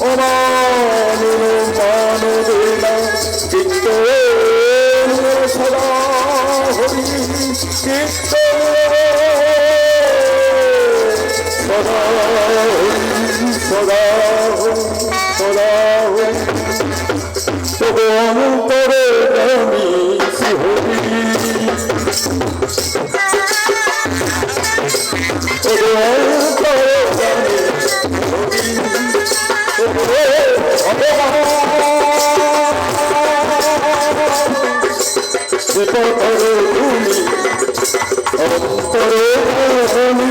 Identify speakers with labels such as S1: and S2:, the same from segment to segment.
S1: অমান দিলা চিত্ত সদা হরি চিত্ত সদা হরি সদা হরি সদা হরি অন্তরে আমি শিহরি তবে অন্তরে তুমি অন্তরে তুমি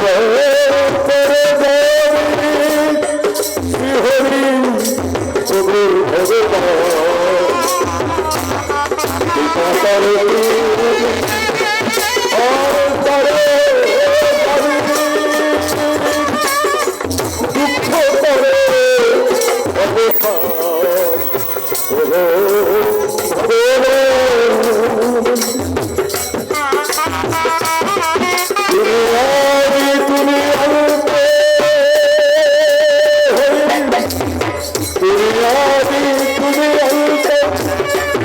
S1: তুমি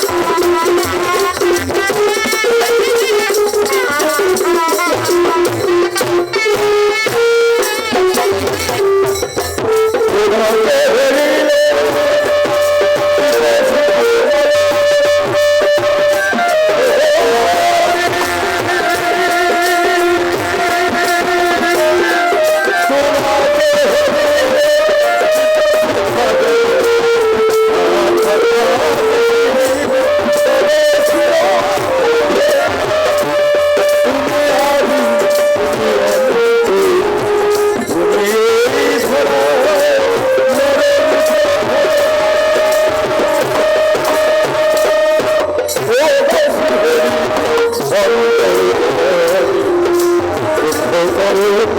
S1: Thank you. Thank you.